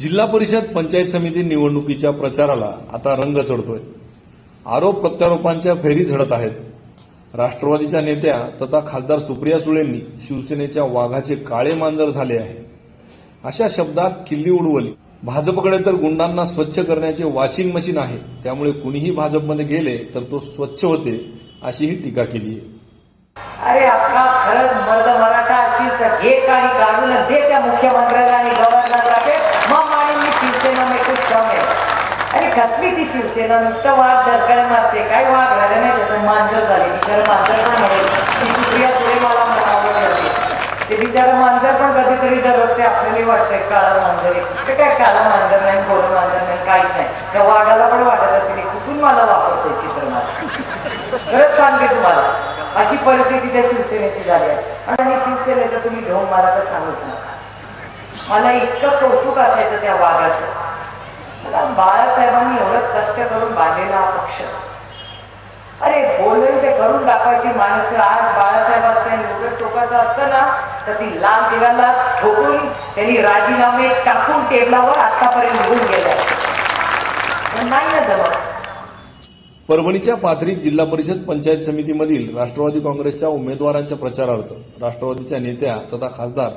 जिल्हा परिषद पंचायत समिती निवडणुकीच्या प्रचाराला आता रंग चढतोय. आरोप प्रत्यारोपांच्या फेरी झडत आहेत. राष्ट्रवादीच्या नेत्या तथा खासदार सुप्रिया सुळेंनी शिवसेनेच्या वाघाचे काळे मांजर झाले आहे. अशा शब्दात किल्ली उडवली. भाजपकडे तर गुंडांना स्वच्छ करण्याचे वॉशिंग मशीन आहे. त्यामुळे कुणीही भाजपमध्ये गेले तर तो स्वच्छ होते अशीही टीका केली आहे. अरे आपला खरंच मर्द मराठा असतील तर घे काही काढून दे त्या मुख्यमंत्र्या आणि गव्हर्नरला ते मग आणि मी शिवसेना मी खूप कम आहे अरे कसली ती शिवसेना नुसतं वाघ धरकाय मारते. काय वाघ झालं नाही त्याचं मांजर झाले. बिचारं मांजर पण म्हणेल ती सुप्रिया सुरे मला म्हणावं करते ते बिचारं मांजर पण कधीतरी डरवते आपल्याला वाटतंय काळं मांजर आहे. ते काय काळं मांजर नाही गोरं मांजर नाही काहीच नाही. त्या वाघाला पण वाटत असेल कुठून मला वापरतोय चित्रनाथ खरंच सांगते तुम्हाला अशी परिस्थिती त्या शिवसेनेची झाली आहे. आणि शिवसेनेचा तुम्ही घेऊन मला तर सांगूच नका. मला इतकं कौतुक असायचं त्या वाघाचं. बाळासाहेबांनी एवढं कष्ट करून बांधलेला हा पक्ष. अरे बोलेल ते करून टाकायची माणसं. आज बाळासाहेब असताना एवढं टोकाचं असतं ना तर ती लाल दिव्याला ठोकून त्यांनी राजीनामे टाकून टेबलावर आतापर्यंत घेऊन गेल्या. पण नाही ना जमत. परभणीच्या पाथरीत जिल्हा परिषद पंचायत समितीमधील राष्ट्रवादी काँग्रेसच्या उमेदवारांच्या प्रचारार्थ राष्ट्रवादीच्या नेत्या तथा खासदार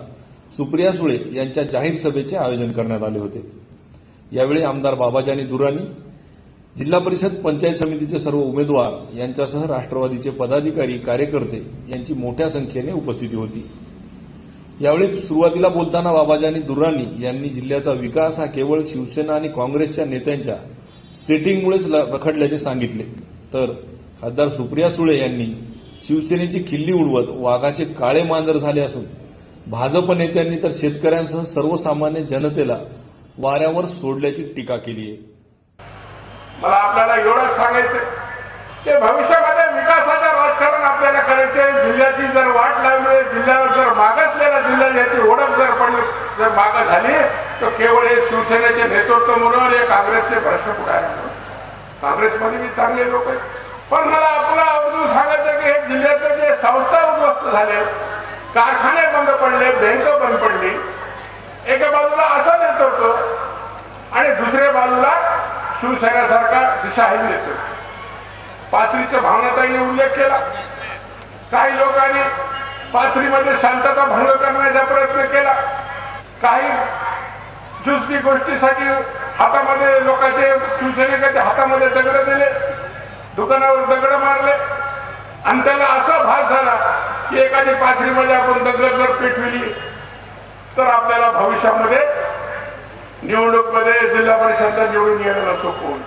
सुप्रिया सुळे यांच्या जाहीर सभेचे आयोजन करण्यात आले होते. यावेळी आमदार बाबाजानी दुरानी जिल्हा परिषद पंचायत समितीचे सर्व उमेदवार यांच्यासह राष्ट्रवादीचे पदाधिकारी कार्यकर्ते यांची मोठ्या संख्येने उपस्थिती होती. यावेळी सुरुवातीला बोलताना बाबाजानी दुर्राणी यांनी जिल्ह्याचा विकास हा केवळ शिवसेना आणि काँग्रेसच्या नेत्यांच्या सेटिंगमुळेच ल- रखडल्याचे सांगितले. तर खासदार सुप्रिया सुळे यांनी शिवसेनेची खिल्ली उडवत वाघाचे काळे मांजर झाले असून भाजप नेत्यांनी तर शेतकऱ्यांसह सर्वसामान्य जनतेला वाऱ्यावर सोडल्याची टीका केली आहे. मला आपल्याला एवढंच सांगायचं की भविष्यामध्ये विकासाचं राजकारण आपल्याला करायचे जिल्ह्याची जर वाट लागली जिल्ह्यावर जर मागासलेला जिल्हा याची ओळख जर पडली जर मागा झाली तर केवळ हे शिवसेनेचे नेतृत्व म्हणून हे काँग्रेसचे प्रश्न पुढे काँग्रेसमध्ये मी चांगले लोक आहेत. पण मला आपलं आवर्जून सांगायचं की हे जिल्ह्यातले जे संस्था उद्ध्वस्त झाले कारखाने बंद पडले बँक बंद पडली एका बाजूला असं नेतृत्व आणि दुसऱ्या बाजूला शिवसेनेसारखा दिशाहीन नेतो पाथरीच्या भावनाताईने उल्लेख केला. काही लोकांनी पाथरीमध्ये शांतता भंग करण्याचा प्रयत्न केला. काही जुजकी गोष्टीसाठी हातामध्ये लोकांचे शिवसैनिकाच्या हातामध्ये दगड दिले. दुकानावर दगड मारले. आणि त्याला असा भास झाला की एखादी पाथरीमध्ये आपण दगड जर पेटविली तर आपल्याला भविष्यामध्ये निवडणूकमध्ये जिल्हा परिषदला निवडून येणं सोपं होईल.